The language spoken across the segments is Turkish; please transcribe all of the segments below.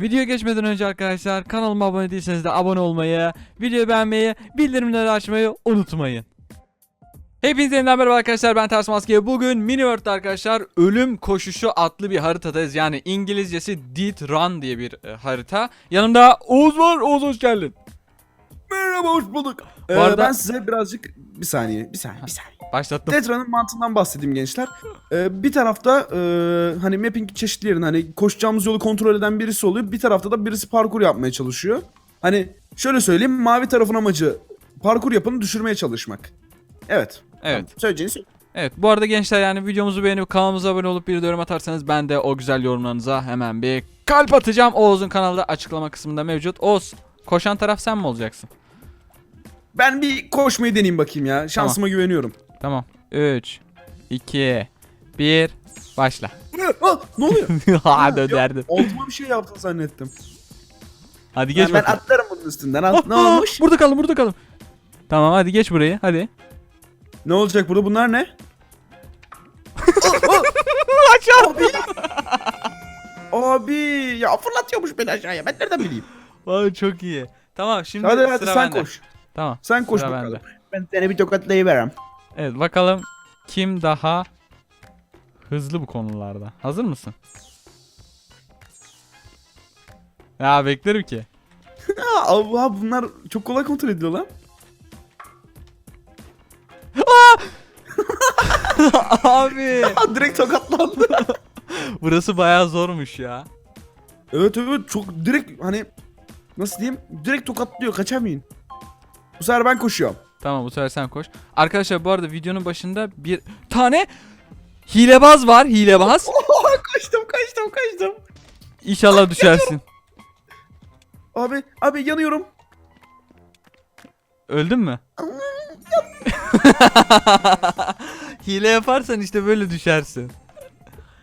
Videoya geçmeden önce arkadaşlar kanalıma abone değilseniz de abone olmayı, videoyu beğenmeyi, bildirimleri açmayı unutmayın. Hepinize yeniden merhaba arkadaşlar ben Ters Maske. Bugün Miniworld'da arkadaşlar ölüm koşuşu adlı bir haritadayız. Yani İngilizcesi Death Run diye bir e, harita. Yanımda Oğuz var. Oğuz hoş geldin. Merhaba hoş bulduk. Ee, arada- Ben size birazcık bir saniye bir saniye bir saniye. Başlattım. Tetra'nın mantığından bahsedeyim gençler. Ee, bir tarafta e, hani mapping çeşitlerini hani koşacağımız yolu kontrol eden birisi oluyor. Bir tarafta da birisi parkur yapmaya çalışıyor. Hani şöyle söyleyeyim mavi tarafın amacı parkur yapanı düşürmeye çalışmak. Evet. Evet. Tamam, Söyleyeceğini söyle. Evet bu arada gençler yani videomuzu beğenip kanalımıza abone olup bir de yorum atarsanız ben de o güzel yorumlarınıza hemen bir kalp atacağım. Oğuz'un kanalda açıklama kısmında mevcut. Oğuz koşan taraf sen mi olacaksın? Ben bir koşmayı deneyeyim bakayım ya. Şansıma güveniyorum. Tamam. 3 2 1 Başla. Ne oluyor? ha dönderdin. Altıma bir şey yaptın zannettim. Hadi geç Ben, ben bakalım. atlarım bunun üstünden. At, ne olmuş? Burada kalın burada kalın. Tamam hadi geç burayı hadi. Ne olacak burada? Bunlar ne? Aşağı. Abi. Abi ya fırlatıyormuş beni aşağıya. Ben nereden bileyim? Vay çok iyi. Tamam şimdi Hadi hadi sıra sen bende. koş. Tamam. Sen koş Sıra bakalım. bende. Ben seni bir tokatlayıverem. Evet bakalım kim daha hızlı bu konularda. Hazır mısın? Ya beklerim ki. Allah bunlar çok kolay kontrol ediyor lan. Abi direkt tokatlandı. burası bayağı zormuş ya. evet evet çok direkt hani nasıl diyeyim? Direkt tokatlıyor kaçamayın. Bu sefer ben koşuyorum. Tamam bu sefer sen koş. Arkadaşlar bu arada videonun başında bir tane hilebaz var hilebaz. kaçtım kaçtım kaçtım. İnşallah düşersin. Abi abi yanıyorum. Öldün mü? Hile yaparsan işte böyle düşersin.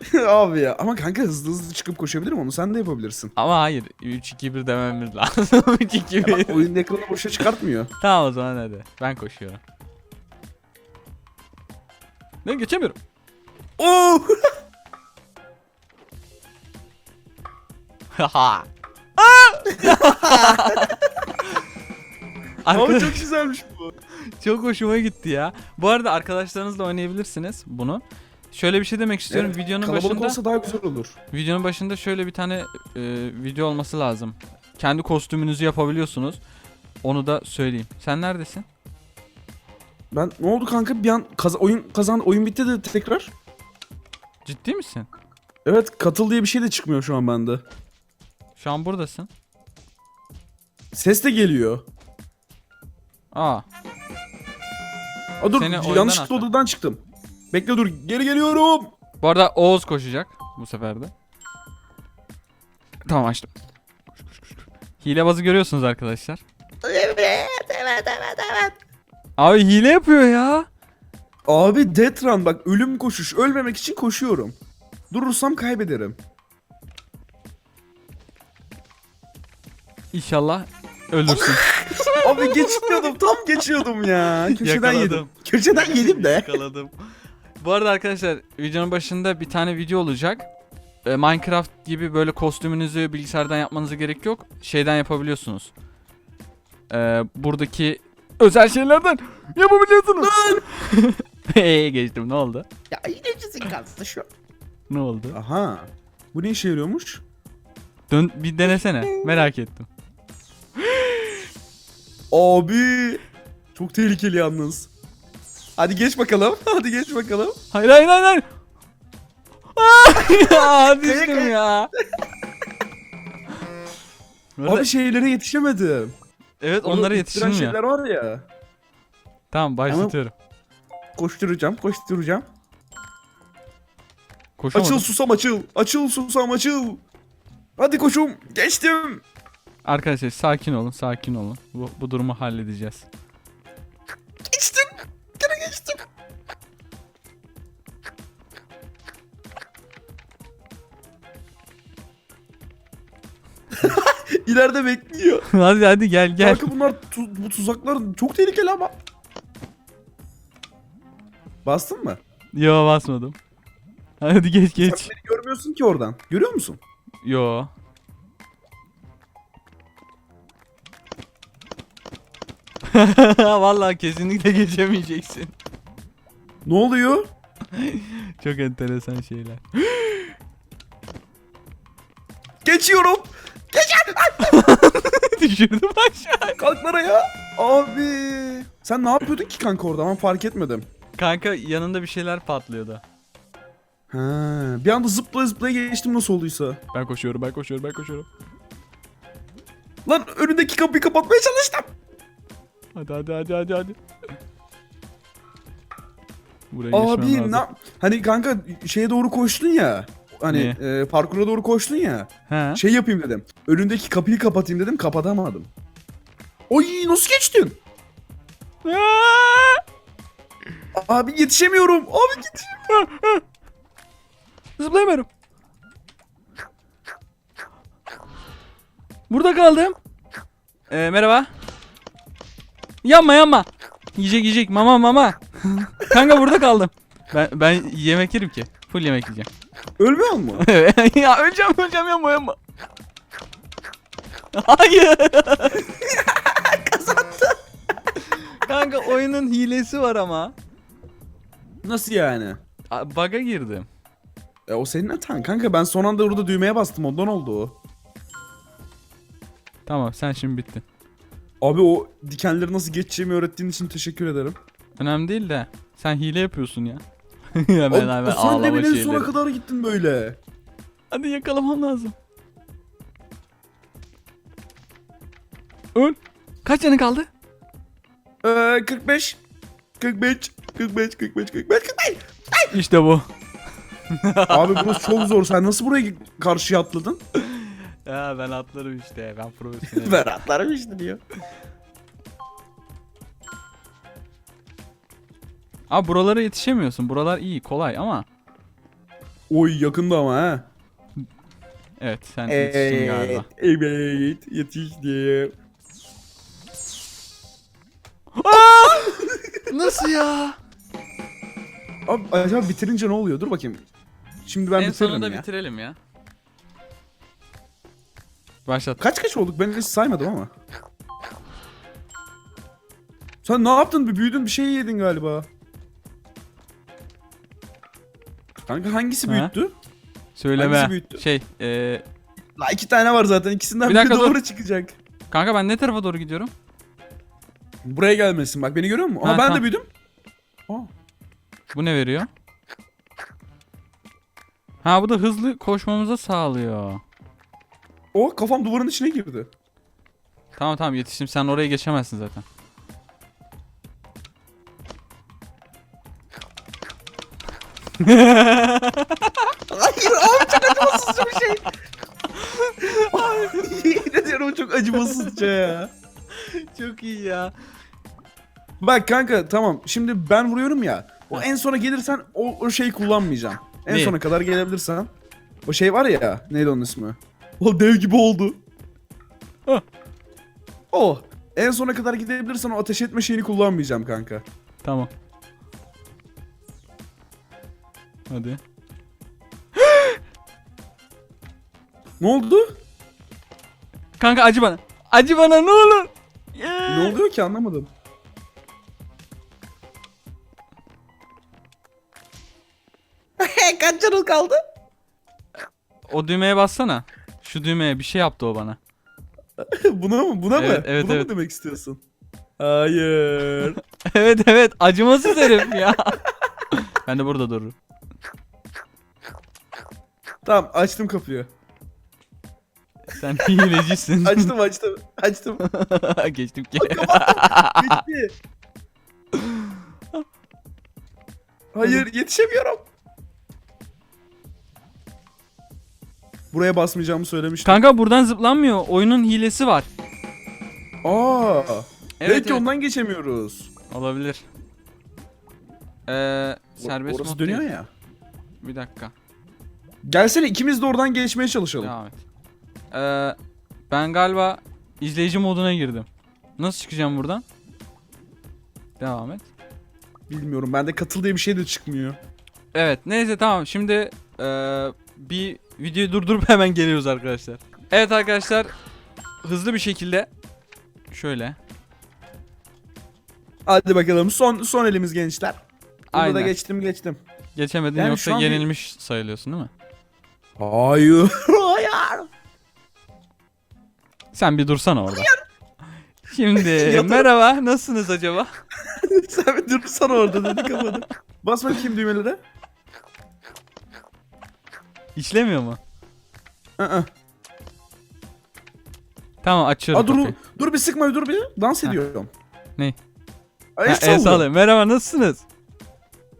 abi ya ama kanka hızlı hızlı çıkıp koşabilirim onu sen de yapabilirsin. Ama hayır 3 2 1 dememiz lazım. 3 2 1. Oyun ekranı boşa çıkartmıyor. Tamam o zaman hadi. Ben koşuyorum. Ne geçemiyorum. Oo! Haha. Abi Arkadaş çok güzelmiş bu. çok hoşuma gitti ya. Bu arada arkadaşlarınızla oynayabilirsiniz bunu. Şöyle bir şey demek istiyorum. Evet, videonun Kalabalık başında olsa daha güzel olur. videonun başında şöyle bir tane e, video olması lazım. Kendi kostümünüzü yapabiliyorsunuz. Onu da söyleyeyim. Sen neredesin? Ben ne oldu kanka bir an kaza- oyun kazan oyun bitti de tekrar. Ciddi misin? Evet katıl diye bir şey de çıkmıyor şu an bende. Şu an buradasın. Ses de geliyor. Aa. Aa dur Seni yanlışlıkla odadan çıktım. Bekle dur geri geliyorum. Bu arada Oğuz koşacak bu sefer de. Tamam açtım. Koş, koş. Hilebazı görüyorsunuz arkadaşlar. Evet evet evet evet. Abi hile yapıyor ya. Abi Death Run bak ölüm koşuş ölmemek için koşuyorum. Durursam kaybederim. İnşallah ölürsün. Abi geçiyordum tam geçiyordum ya. Köşeden yedim. Yakaladım. Köşeden yedim de. Yakaladım. Bu arada arkadaşlar videonun başında bir tane video olacak. Ee, Minecraft gibi böyle kostümünüzü bilgisayardan yapmanıza gerek yok. Şeyden yapabiliyorsunuz. Ee, buradaki özel şeylerden yapabiliyorsunuz. Eee geçtim ne oldu? Ya yine çizik kastı şu. Ne oldu? Aha. Bu ne işe yarıyormuş? Dön bir denesene. Merak ettim. Abi. Çok tehlikeli yalnız. Hadi geç bakalım. Hadi geç bakalım. Hayır hayır hayır. hayır. Aa, düştüm ya. Abi şeylere yetişemedim. evet Onu onlara ittiren yetişilmiyor. şeyler var ya. Tamam başlatıyorum. Koşturacağım, koşturacağım. Koşamadım. Açıl susam açıl. Açıl susam açıl. Hadi koşum. Geçtim. Arkadaşlar sakin olun sakin olun. Bu, bu durumu halledeceğiz. Geçtim. İleride bekliyor. hadi hadi gel gel. Kanka bunlar tu- bu tuzaklar çok tehlikeli ama. Bastın mı? Yo basmadım. Hadi geç geç. Sen beni görmüyorsun ki oradan. Görüyor musun? Yo. Vallahi kesinlikle geçemeyeceksin. Ne oluyor? Çok enteresan şeyler. Geçiyorum. Düşürdüm aşağı. Kalk ya. Abi. Sen ne yapıyordun ki kanka orada? Ben fark etmedim. Kanka yanında bir şeyler patlıyordu. Ha, bir anda zıplaya zıplaya geçtim nasıl olduysa. Ben koşuyorum, ben koşuyorum, ben koşuyorum. Lan önündeki kapıyı kapatmaya çalıştım. Hadi hadi hadi hadi hadi. Buraya geçmem Abi lazım. ne hani kanka şeye doğru koştun ya. Hani e, parkura doğru koştun ya. He. Şey yapayım dedim. Önündeki kapıyı kapatayım dedim kapatamadım. Oy nasıl geçtin? Abi yetişemiyorum. Abi yetişemiyorum. Zıplayamıyorum. Burada kaldım. Ee, merhaba. Yanma yanma. Yiyecek yiyecek mama mama. Kanka burada kaldım. Ben ben yemek yerim ki. Full yemek yiyeceğim. Ölmüyor mu? ya öleceğim öleceğim yanma yanma. Hayır. Kazandı. Kanka oyunun hilesi var ama. Nasıl yani? A- Bug'a girdim. E, o senin hatan kanka ben son anda orada düğmeye bastım ondan oldu o. Tamam sen şimdi bittin. Abi o dikenleri nasıl geçeceğimi öğrettiğin için teşekkür ederim. Önemli değil de sen hile yapıyorsun ya. hemen hemen sen demin en şeyleri. sona kadar gittin böyle. Hadi yakalamam lazım. Öl. Kaç canı kaldı? Ee, 45. 45. 45, 45, 45, 45. İşte bu. Abi burası çok zor. Sen nasıl buraya karşıya atladın? Ya ben atlarım işte. Ben profesyonelim. ben atlarım işte diyor. Abi buralara yetişemiyorsun. Buralar iyi, kolay ama Oy yakında ama ha. evet sen yetiştin galiba. Evet yetiştim. Nasıl ya? Abi acaba bitirince ne oluyor? Dur bakayım. Şimdi ben en bitiririm sonunda ya. bitirelim ya. Başlat. Kaç kaç olduk? Ben hiç saymadım ama. Sen ne yaptın? Bir büyüdün bir şey yedin galiba. Kanka hangisi Ha? büyüttü? Söyleme. Hangisi büyüttü? Şey, e, La iki tane var zaten. İkisinden Bir biri dakika, dur. doğru çıkacak. kanka ben ne tarafa doğru gidiyorum? Buraya gelmesin bak beni görüyor musun? Ama Ha, ben tamam. de büyüdüm. Aa. Bu ne veriyor? Ha bu da hızlı koşmamıza sağlıyor. O kafam duvarın içine girdi. Tamam tamam yetiştim. Sen oraya geçemezsin zaten. Hayır abi çok acımasızca bir şey. Yemin ediyorum çok acımasızca ya. Çok iyi ya. Bak kanka tamam şimdi ben vuruyorum ya. O en sona gelirsen o, o şeyi kullanmayacağım. En Ne? sona kadar gelebilirsen. O şey var ya neydi onun ismi? O dev gibi oldu. Hah. O. En sona kadar gidebilirsen o ateş etme şeyini kullanmayacağım kanka. Tamam. Hadi. Ne oldu? Kanka acı bana. Acı bana ne olur. Ne oluyor ki anlamadım. Kaç canın kaldı? O düğmeye bassana. Şu düğmeye bir şey yaptı o bana. Buna mı? Buna Evet, mı? evet, Buna evet. mı demek istiyorsun? Hayır. evet evet acımasız herif ya. ben de burada dururum. Tamam açtım kapıyı. Sen hilecisin. Açtım açtım. Açtım. Geçtim ki. Bitti. Hayır yetişemiyorum. Buraya basmayacağımı söylemiştim. Kanka buradan zıplanmıyor. Oyunun hilesi var. Aa. Evet, belki evet. ondan geçemiyoruz. Olabilir. Ee, serbest Orası mod dönüyor değil. ya. Bir dakika. Gelsene ikimiz de oradan geçmeye çalışalım. Devam et. Ee, ben galiba izleyici moduna girdim. Nasıl çıkacağım buradan? Devam et. Bilmiyorum bende katıl diye bir şey de çıkmıyor. Evet neyse tamam şimdi eee, bir videoyu durdurup hemen geliyoruz arkadaşlar. Evet arkadaşlar hızlı bir şekilde şöyle Hadi bakalım son son elimiz gençler. Bunu da Aynen. geçtim geçtim. Geçemedin Yani yoksa an bir- yenilmiş sayılıyorsun değil mi? Hayır. Hayır. Sen bir dursana orada. Şimdi merhaba nasılsınız acaba? Sen bir dursana orada dedi kapadı. Bas bakayım düğmelere. İşlemiyor mu? Aa. Tamam açıyorum dur, kapıyı. dur bir sıkma dur bir. Dans ediyorum. Ne? Ay, Ha, el salla. Merhaba nasılsınız?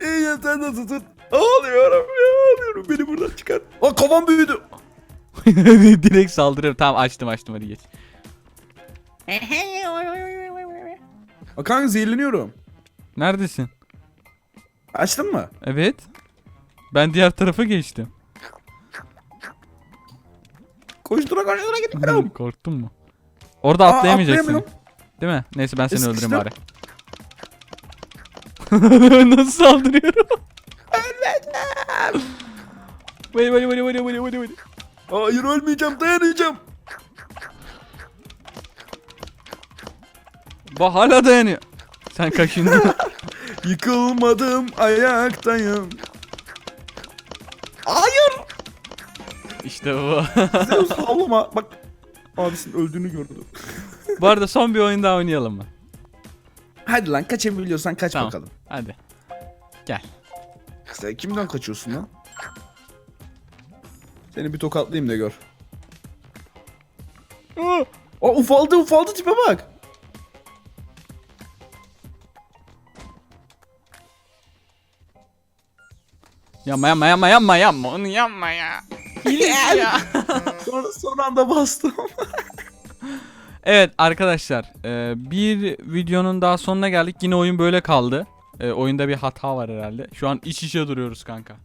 İyi sen nasılsın? Ağlıyorum ya ağlıyorum beni buradan çıkar. Aa kafam büyüdü. Direkt saldırıyorum. Tamam açtım açtım hadi geç. Aa, kanka zehirleniyorum. Neredesin? Açtın mı? Evet. Ben diğer tarafa geçtim. Koştura koştura gidiyorum. Korktun mu? Orada Aa, atlayamayacaksın. atlayamıyorum. Değil mi? Neyse ben seni E, öldüreyim bari. Nasıl saldırıyorum? Vay vay vay vay vay vay vay. Hayır ölmeyeceğim dayanacağım. Bak hala dayanıyor. Sen kaşındın. Yıkılmadım ayaktayım. Hayır. işte bu. Zeus ağlama bak. Abisinin öldüğünü gördü. bu arada son bir oyun daha oynayalım mı? Hadi lan kaçabiliyorsan kaç Tamam. bakalım. Hadi. Gel. Sen kimden kaçıyorsun lan? Seni bir tokatlayayım da gör. Aa ufaldı ufaldı tipe bak. Yapma yapma yapma yapma yapma onu yapma ya. Hileci ya. Sonra son anda bastım. Evet arkadaşlar e, bir videonun daha sonuna geldik. Yine oyun böyle kaldı. E, oyunda bir hata var herhalde. Şu an iç içe duruyoruz kanka.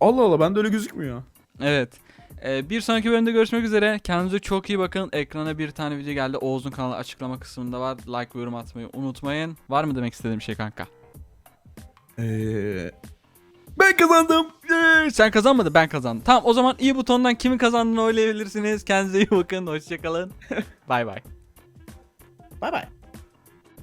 Allah Allah bende öyle gözükmüyor. Evet. E, bir sonraki bölümde görüşmek üzere. Kendinize çok iyi bakın. Ekrana bir tane video geldi. Oğuz'un kanalı açıklama kısmında var. Like ve yorum atmayı unutmayın. Var mı demek istediğim şey kanka? Eee ben kazandım. Ee, Sen kazanmadın ben kazandım. Tamam o zaman iyi butondan kimin kazandığını oylayabilirsiniz. Kendinize iyi bakın. Hoşçakalın. bay bay. Bay bay.